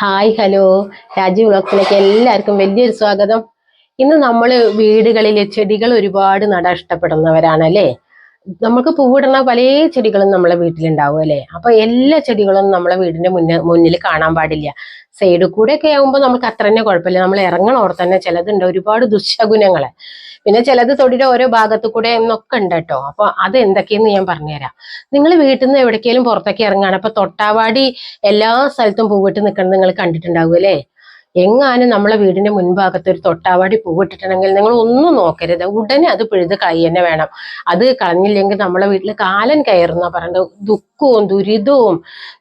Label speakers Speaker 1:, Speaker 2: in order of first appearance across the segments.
Speaker 1: Hi hello. Raju വ്ളോഗ്സിലേക്ക് എല്ലാവർക്കും വലിയൊരു സ്വാഗതം. ഇന്ന് നമ്മൾ വീടുകളിലെ ചെടികൾ ഒരുപാട് നടാൻ ഇഷ്ടപ്പെടുന്നവരാണ് അല്ലേ? നമുക്ക് പൂവിടുന്ന പല ചെടികളും നമ്മളെ വീട്ടിലുണ്ടാവും അല്ലേ? അപ്പൊ എല്ലാ ചെടികളും നമ്മളെ വീടിന്റെ മുന്നിൽ മുന്നിൽ കാണാൻ പാടില്ല. സൈഡിൽ കൂടെ ഒക്കെ ആകുമ്പോൾ നമുക്ക് അത്ര തന്നെ കുഴപ്പമില്ല. നമ്മൾ ഇറങ്ങണോർ തന്നെ ചിലതുണ്ട് ഒരുപാട് ദുശകുനങ്ങൾ പിന്നെ ചിലത് തൊടിയുടെ ഓരോ ഭാഗത്തു കൂടെ എന്നൊക്കെ ഉണ്ട് കേട്ടോ. അപ്പൊ അത് എന്തൊക്കെയെന്ന് ഞാൻ പറഞ്ഞുതരാം. നിങ്ങൾ വീട്ടിൽ നിന്ന് എവിടേക്കെങ്കിലും പുറത്തേക്ക് ഇറങ്ങുകയാണ് അപ്പൊ തൊട്ടാവാടി എല്ലാ സ്ഥലത്തും പൂവിട്ട് നിൽക്കുന്നത് നിങ്ങൾ കണ്ടിട്ടുണ്ടാവും അല്ലേ? എങ്ങാനും നമ്മളെ വീടിന്റെ മുൻഭാഗത്ത് ഒരു തൊട്ടാവാടി പൂവിട്ടിട്ടുണ്ടെങ്കിൽ നിങ്ങൾ ഒന്നും നോക്കരുത്. ഉടനെ അത് പിഴുത് കളി തന്നെ വേണം. അത് കളഞ്ഞില്ലെങ്കിൽ നമ്മളെ വീട്ടിൽ കാലൻ കയറുന്ന പറയുന്നത് ദുഃഖവും ദുരിതവും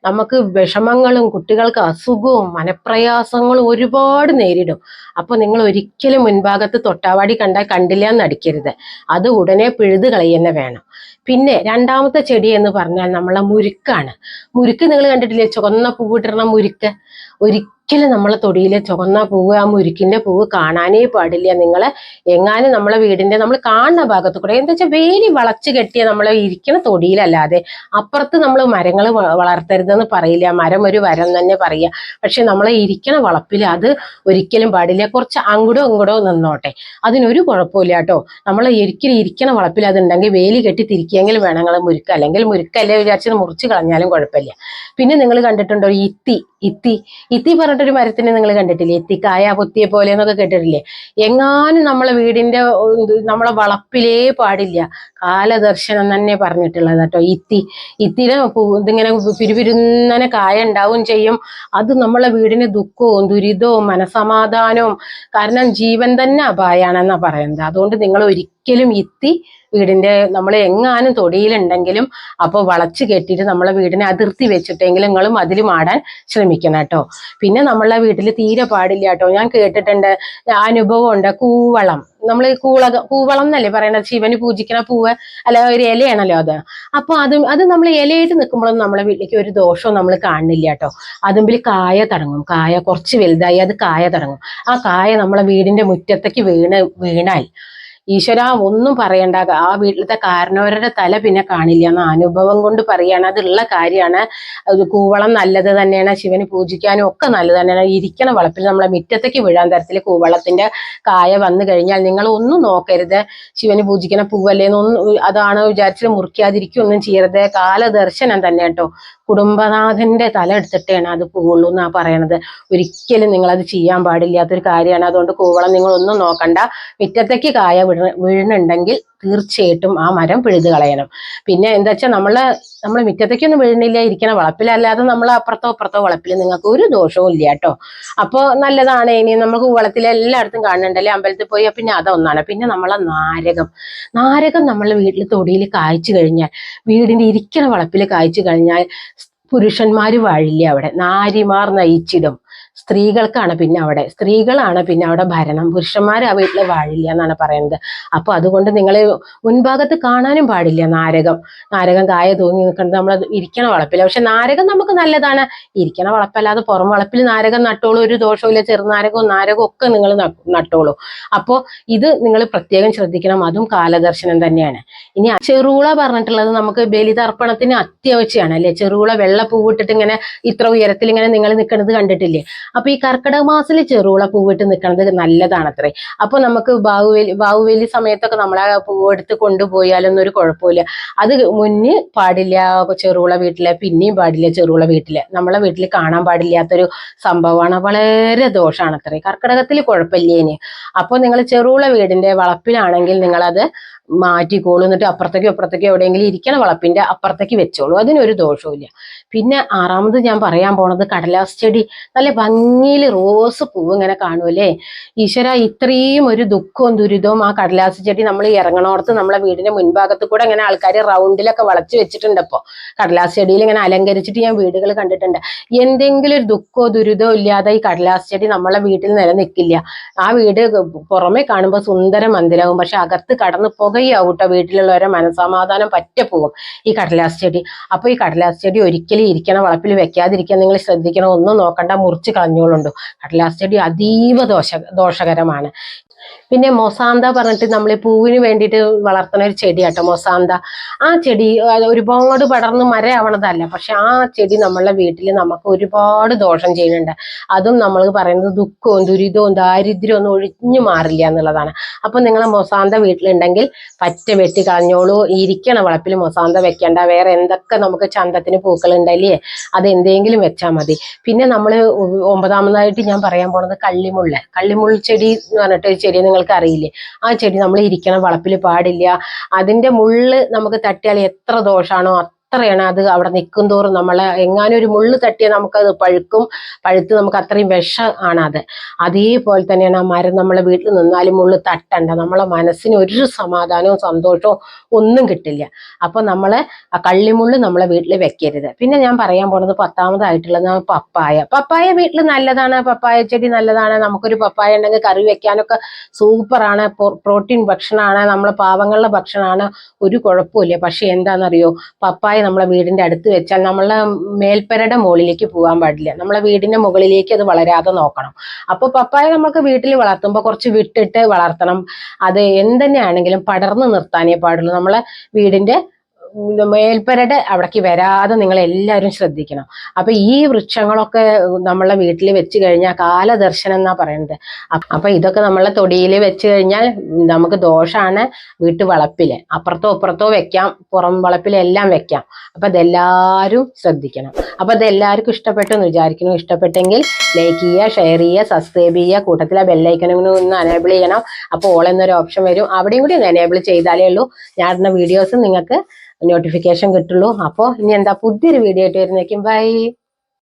Speaker 1: നമുക്ക് വിഷമങ്ങളും കുട്ടികൾക്ക് അസുഖവും മനപ്രയാസങ്ങളും ഒരുപാട് നേരിടും. അപ്പോൾ നിങ്ങൾ ഒരിക്കലും മുൻഭാഗത്ത് തൊട്ടാവാടി കണ്ടാൽ കണ്ടില്ല എന്ന് അടിക്കരുത് അത് ഉടനെ പിഴുത് കളി തന്നെ വേണം. പിന്നെ രണ്ടാമത്തെ ചെടി എന്ന് പറഞ്ഞാൽ നമ്മളെ മുരുക്കാണ്. മുരുക്ക് നിങ്ങൾ കണ്ടിട്ടില്ലേ? ചുവന്ന പൂവിട്ടിരുന്ന മുരുക്ക്. ഒരിക്കലും നമ്മളെ തൊടിയിലെ ചുവന്ന പൂവ് ആ മുരുക്കിന്റെ പൂവ് കാണാനേ പാടില്ല. നിങ്ങൾ എങ്ങാനും നമ്മളെ വീടിന്റെ നമ്മൾ കാണുന്ന ഭാഗത്ത് കൂടെ എന്താ വെച്ചാൽ വേലി വളച്ച് കെട്ടിയ നമ്മളെ ഇരിക്കുന്ന തൊടിയിലല്ലാതെ അപ്പുറത്ത് നമ്മൾ മരങ്ങൾ വളർത്തരുതെന്ന് പറയില്ല. മരം ഒരു വരം തന്നെ പറയുക പക്ഷെ നമ്മളെ ഇരിക്കണ വളപ്പിൽ അത് ഒരിക്കലും പാടില്ല. കുറച്ച് അങ്ങോട്ടോ ഇങ്ങോട്ടോ നിന്നോട്ടെ. അതിനൊരു കുഴപ്പമില്ല കേട്ടോ. നമ്മൾ ഒരിക്കലും ഇരിക്കണ വളപ്പിൽ അതുണ്ടെങ്കിൽ വേലി കെട്ടി തിരിക്കിയെങ്കിൽ വേണം നിങ്ങൾ മുരുക്കുക അല്ലെങ്കിൽ മുരുക്കല്ലേ വിചാരിച്ചത് മുറിച്ച് കളഞ്ഞാലും കുഴപ്പമില്ല. പിന്നെ നിങ്ങൾ കണ്ടിട്ടുണ്ടോ ഇത്തി? ഇത്തി? ഇത്തി പറഞ്ഞിട്ടൊരു മരത്തിനെ നിങ്ങൾ കണ്ടിട്ടില്ലേ? ഇത്തി കായ പൊത്തിയെ പോലെ എന്നൊക്കെ കേട്ടിട്ടില്ലേ? എങ്ങാനും നമ്മളെ വീടിന്റെ നമ്മളെ വളപ്പിലേ പാടില്ല. കാലദർശനം തന്നെ പറഞ്ഞിട്ടുള്ളത് കേട്ടോ. ഇത്തി. ഇത്തിയുടെ പൂ- ഇതിങ്ങനെ പിരിപിരുന്നനെ കായ ഉണ്ടാവും ചെയ്യും. അത് നമ്മളെ വീടിന് ദുഃഖവും ദുരിതവും മനസമാധാനവും കാരണം ജീവൻ തന്നെ അപായാണെന്നാണ് പറയുന്നത്. അതുകൊണ്ട് നിങ്ങൾ ഒരിക്കലും ഇത്തി വീടിന്റെ നമ്മൾ എങ്ങാനും തൊടിയിലുണ്ടെങ്കിലും അപ്പോൾ വളച്ച് കെട്ടിയിട്ട് നമ്മളെ വീടിനെ അതിർത്തി വെച്ചിട്ടെങ്കിലും നിങ്ങളും അതിൽ മാടാൻ ശ്രമിക്കണം കേട്ടോ. പിന്നെ നമ്മളെ വീട്ടിൽ തീരെ പാടില്ല കേട്ടോ. ഞാൻ കേട്ടിട്ടുണ്ട് അനുഭവം ഉണ്ട്. കൂവളം. നമ്മൾ കൂള കൂവളം എന്നല്ലേ പറയണത്? ശിവന് പൂജിക്കണ പൂവ് അല്ല ഒരു ഇലയാണല്ലോ അത്. അപ്പൊ അത് അത് നമ്മൾ ഇലയായിട്ട് നിൽക്കുമ്പോഴൊന്നും നമ്മളെ വീട്ടിലേക്ക് ഒരു ദോഷവും നമ്മൾ കാണുന്നില്ല കേട്ടോ. അതുമ്പിൽ കായ തുടങ്ങും. കായ കുറച്ച് വലുതായി അത് കായ തുടങ്ങും. ആ കായ നമ്മളെ വീടിന്റെ മുറ്റത്തേക്ക് വീണ് വീണാൽ ഈശ്വര ഒന്നും പറയണ്ട. ആ വീട്ടിലത്തെ കാരണവരുടെ തല പിന്നെ കാണില്ല. എന്ന അനുഭവം കൊണ്ട് പറയാണ്. അതുള്ള കാര്യമാണ്. അത് കൂവളം നല്ലത് തന്നെയാണ്. ശിവന് പൂജിക്കാനും ഒക്കെ നല്ലത് തന്നെയാണ്. ഇരിക്കണ വളപ്പിൽ നമ്മളെ മുറ്റത്തേക്ക് വീഴാൻ തരത്തിൽ കൂവളത്തിന്റെ കായ വന്നു കഴിഞ്ഞാൽ നിങ്ങൾ ഒന്നും നോക്കരുത്. ശിവന് പൂജിക്കണ പൂവല്ലേ എന്നൊന്നും അതാണ് വിചാരിച്ചിട്ട് മുറിക്കാതിരിക്കും ഒന്നും ചെയ്യരുത്. കാലദർശനം തന്നെ കേട്ടോ. കുടുംബനാഥന്റെ തല എടുത്തിട്ടാണ് അത് പോകുള്ളൂ എന്നാ പറയണത്. ഒരിക്കലും അത് ചെയ്യാൻ പാടില്ലാത്തൊരു കാര്യമാണ്. അതുകൊണ്ട് കൂവളം നിങ്ങൾ ഒന്നും നോക്കണ്ട. മുറ്റത്തേക്ക് കായ വീഴ വീഴുന്നുണ്ടെങ്കിൽ തീർച്ചയായിട്ടും ആ മരം പിഴുത് കളയണം. പിന്നെ എന്താ വെച്ചാൽ നമ്മളെ നമ്മൾ മുറ്റത്തേക്കൊന്നും വീഴുന്നില്ല ഇരിക്കണ വളപ്പിലല്ലാതെ നമ്മൾ അപ്പുറത്തോ അപ്പുറത്തോ വളപ്പിൽ നിങ്ങൾക്ക് ഒരു ദോഷവും ഇല്ല കേട്ടോ. അപ്പോൾ നല്ലതാണ് ഇനി നമുക്ക് വളത്തിൽ എല്ലായിടത്തും കാണുന്നുണ്ടല്ലേ അമ്പലത്തിൽ പോയി പിന്നെ അതൊന്നാണ്. പിന്നെ നമ്മളെ നാരകം. നാരകം നമ്മൾ വീട്ടിൽ തൊടിയിൽ കായ്ച്ചു കഴിഞ്ഞാൽ വീടിന്റെ ഇരിക്കണ വളപ്പിൽ കായ്ച്ചു കഴിഞ്ഞാൽ പുരുഷന്മാര് വാഴില്ല അവിടെ. നാരിമാർ നയിച്ചിടും. സ്ത്രീകൾക്കാണ് പിന്നെ അവിടെ. സ്ത്രീകളാണ് പിന്നെ അവിടെ ഭരണം. പുരുഷന്മാർ ആ വീട്ടിൽ വാഴില്ല എന്നാണ് പറയുന്നത്. അപ്പൊ അതുകൊണ്ട് നിങ്ങൾ മുൻഭാഗത്ത് കാണാനും പാടില്ല നാരകം. നാരകം കായ തൂങ്ങി നിൽക്കുന്നത് നമ്മൾ ഇരിക്കണ വളപ്പില്ല പക്ഷെ നാരകം നമുക്ക് നല്ലതാണ്. ഇരിക്കണ വളപ്പല്ലാതെ പുറം വളപ്പിൽ നാരകം നട്ടോളൂ. ഒരു ദോഷവും ചെറുനാരകവും നാരകവും ഒക്കെ നിങ്ങൾ നട്ടോളൂ. അപ്പോൾ ഇത് നിങ്ങൾ പ്രത്യേകം ശ്രദ്ധിക്കണം. അതും കാലദർശനം തന്നെയാണ്. ഇനി ചെറുള പറഞ്ഞിട്ടുള്ളത് നമുക്ക് ബലിതർപ്പണത്തിന് അത്യാവശ്യമാണ് അല്ലെ? ചെറുള വെള്ള പൂവിട്ടിട്ട് ഇങ്ങനെ ഇത്ര ഉയരത്തിൽ ഇങ്ങനെ നിങ്ങൾ നിൽക്കുന്നത് കണ്ടിട്ടില്ലേ? അപ്പൊ ഈ കർക്കിടക മാസത്തിൽ ചെറുവിള പൂവിട്ട് നിൽക്കുന്നത് നല്ലതാണ് അത്രേ അപ്പൊ നമുക്ക് ബാഹുവേലി ബാഹുവേലി സമയത്തൊക്കെ നമ്മളെ പൂവെടുത്ത് കൊണ്ടുപോയാലൊന്നും ഒരു കുഴപ്പമില്ല. അത് മുന്നേ പാടില്ല ചെറുവിള വീട്ടിലെ പിന്നെയും പാടില്ല ചെറുവിള വീട്ടിലെ. നമ്മളെ വീട്ടിൽ കാണാൻ പാടില്ലാത്തൊരു സംഭവമാണ്. വളരെ ദോഷമാണ് അത്രേ കർക്കിടകത്തിൽ കുഴപ്പമില്ലേന് അപ്പോൾ നിങ്ങൾ ചെറുവിള വീടിന്റെ വളപ്പിലാണെങ്കിൽ നിങ്ങളത് മാറ്റിക്കോളൂ. എന്നിട്ട് അപ്പുറത്തേക്കോ അപ്പുറത്തേക്കോ എവിടെയെങ്കിലും ഇരിക്കണ വളപ്പിന്റെ അപ്പുറത്തേക്ക് വെച്ചോളൂ. അതിനൊരു ദോഷവും പിന്നെ ആറാമത് ഞാൻ പറയാൻ പോണത് കടലാസ് ചെടി. നല്ല ഭംഗിയിൽ റോസ് പൂവ് ഇങ്ങനെ കാണുമല്ലേ ഈശ്വര ഇത്രയും ഒരു ദുഃഖവും ദുരിതവും ആ കടലാസ് ചെടി നമ്മൾ ഇറങ്ങണോർത്ത് നമ്മളെ വീടിന്റെ മുൻഭാഗത്ത് കൂടെ ഇങ്ങനെ ആൾക്കാർ റൗണ്ടിലൊക്കെ വളച്ച് വെച്ചിട്ടുണ്ട് അപ്പോ. കടലാസ് ചെടിയിൽ ഇങ്ങനെ അലങ്കരിച്ചിട്ട് ഞാൻ വീടുകൾ കണ്ടിട്ടുണ്ട്. എന്തെങ്കിലും ഒരു ദുഃഖമോ ദുരിതമോ ഇല്ലാതെ ഈ കടലാസ് ചെടി നമ്മളെ വീട്ടിൽ നിലനിൽക്കില്ല. ആ വീട് പുറമെ കാണുമ്പോൾ സുന്ദര മന്ദിരവും പക്ഷെ അകത്ത് കടന്ന് പുകയാവും കേട്ടോ. വീട്ടിലുള്ളവരെ മനസമാധാനം പറ്റ പോകും ഈ കടലാസ് ചെടി. അപ്പൊ ഈ കടലാസ് ചെടി ഒരിക്കലും ഇരിക്കണ വളപ്പിൽ വെക്കാതിരിക്കാൻ നിങ്ങൾ ശ്രദ്ധിക്കണം. ഒന്നും നോക്കണ്ട. മുറിച്ച് കളഞ്ഞോളുണ്ടോ കടലാസ് ചെടി അതീവ ദോഷ ദോഷകരമാണ്. പിന്നെ മൊസാന്ത പറഞ്ഞിട്ട് നമ്മൾ പൂവിന് വേണ്ടിയിട്ട് വളർത്തുന്ന ഒരു ചെടി കേട്ടോ മൊസാന്ത. ആ ചെടി ഒരുപാട് പടർന്ന് മരയാവണതല്ല പക്ഷെ ആ ചെടി നമ്മളെ വീട്ടിൽ നമുക്ക് ഒരുപാട് ദോഷം ചെയ്യുന്നുണ്ട്. അതും നമ്മൾ പറയുന്നത് ദുഃഖവും ദുരിതവും ദാരിദ്ര്യവും ഒന്നും ഒഴിഞ്ഞു മാറില്ല എന്നുള്ളതാണ്. അപ്പൊ നിങ്ങളെ മൊസാന്ത വീട്ടിലുണ്ടെങ്കിൽ പറ്റ വെട്ടി കളഞ്ഞോളൂ. ഇരിക്കണ വളപ്പിൽ മൊസാന്ത വെക്കേണ്ട. വേറെ എന്തൊക്കെ നമുക്ക് ചന്തത്തിന് പൂക്കൾ ഉണ്ടല്ലേ അത് എന്തെങ്കിലും വെച്ചാൽ മതി. പിന്നെ നമ്മൾ ഒമ്പതാമതായിട്ട് ഞാൻ പറയാൻ പോണത് കള്ളിമുള്ള. കള്ളിമുൾ ചെടി എന്ന് പറഞ്ഞിട്ട് ചെടി ചെടി നിങ്ങൾക്ക് അറിയില്ലേ ആ ചെടി നമ്മൾ ഇരിക്കണം വളപ്പിൽ പാടില്ല. അതിന്റെ മുള്ള് നമുക്ക് തട്ടിയാൽ എത്ര ദോഷാണോ അത്രയാണ് അത് അവിടെ നിൽക്കും തോറും നമ്മളെ എങ്ങാനും ഒരു മുള്ളു തട്ടിയാൽ നമുക്കത് പഴുക്കും പഴുത്ത് നമുക്ക് അത്രയും വിഷം ആണത് അത്. അതേപോലെ തന്നെയാണ് ആ മരം നമ്മളെ വീട്ടിൽ നിന്നാലും മുള്ളു തട്ടണ്ട. നമ്മളെ മനസ്സിന് ഒരു സമാധാനവും സന്തോഷവും ഒന്നും കിട്ടില്ല. അപ്പൊ നമ്മൾ ആ കള്ളിമുള്ളു നമ്മളെ വീട്ടിൽ വെക്കരുത്. പിന്നെ ഞാൻ പറയാൻ പോണത് പത്താമതായിട്ടുള്ളത് പപ്പായ. പപ്പായ വീട്ടിൽ നല്ലതാണ്. പപ്പായ ചെടി നല്ലതാണ്. നമുക്കൊരു പപ്പായ ഉണ്ടെങ്കിൽ കറി വെക്കാനൊക്കെ സൂപ്പറാണ് പ്രോട്ടീൻ ഭക്ഷണമാണ്. നമ്മളെ പാവങ്ങളുടെ ഭക്ഷണമാണ്. ഒരു കുഴപ്പമില്ല പക്ഷെ എന്താണെന്നറിയോ? പപ്പായ നമ്മളെ വീടിന്റെ അടുത്ത് വെച്ചാൽ നമ്മളെ മേൽപ്പരയുടെ മുകളിലേക്ക് പോകാൻ പാടില്ല. നമ്മളെ വീടിന്റെ മുകളിലേക്ക് അത് വളരാതെ നോക്കണം. അപ്പോൾ പപ്പായ നമുക്ക് വീട്ടിൽ വളർത്തുമ്പോൾ കുറച്ച് വിട്ടിട്ട് വളർത്തണം. അത് എന്തുതന്നെയാണെങ്കിലും പടർന്നു നിർത്താനേ പാടുള്ളൂ. നമ്മളെ വീടിന്റെ ഉം, മേൽപ്പരയുടെ അവിടേക്ക് വരാതെ നിങ്ങൾ എല്ലാവരും ശ്രദ്ധിക്കണം. അപ്പൊ ഈ വൃക്ഷങ്ങളൊക്കെ നമ്മളെ വീട്ടിൽ വെച്ച് കഴിഞ്ഞാൽ കാലദർശനം എന്നാ പറയുന്നത് അപ്പൊ ഇതൊക്കെ നമ്മളെ തൊടിയിൽ വെച്ച് കഴിഞ്ഞാൽ നമുക്ക് ദോഷമാണ് വീട്ടു വളപ്പിൽ. അപ്പുറത്തോ ഇപ്പുറത്തോ വെക്കാം പുറം വളപ്പിലെല്ലാം വെക്കാം. അപ്പൊ അതെല്ലാവരും ശ്രദ്ധിക്കണം. അപ്പൊ അതെല്ലാവർക്കും ഇഷ്ടപ്പെട്ടു എന്ന് വിചാരിക്കുന്നു. ഇഷ്ടപ്പെട്ടെങ്കിൽ ലൈക്ക് ചെയ്യുക ഷെയർ ചെയ്യുക സബ്സ്ക്രൈബ് ചെയ്യുക. കൂട്ടത്തിലെ ബെല്ലൈക്കനും കൂടി ഒന്ന് അനേബിൾ ചെയ്യണം. അപ്പോൾ ഓൾ എന്നൊരു ഓപ്ഷൻ വരും. അവിടെയും കൂടി ഒന്ന് എനേബിൾ ചെയ്താലേ ഉള്ളൂ. ഞാൻ വീഡിയോസ് നിങ്ങൾക്ക് നോട്ടിഫിക്കേഷൻ കിട്ടുള്ളൂ. അപ്പോൾ ഇനി എന്താ പുതിയൊരു വീഡിയോ ആയിട്ട് വരുന്നേക്കും ബൈ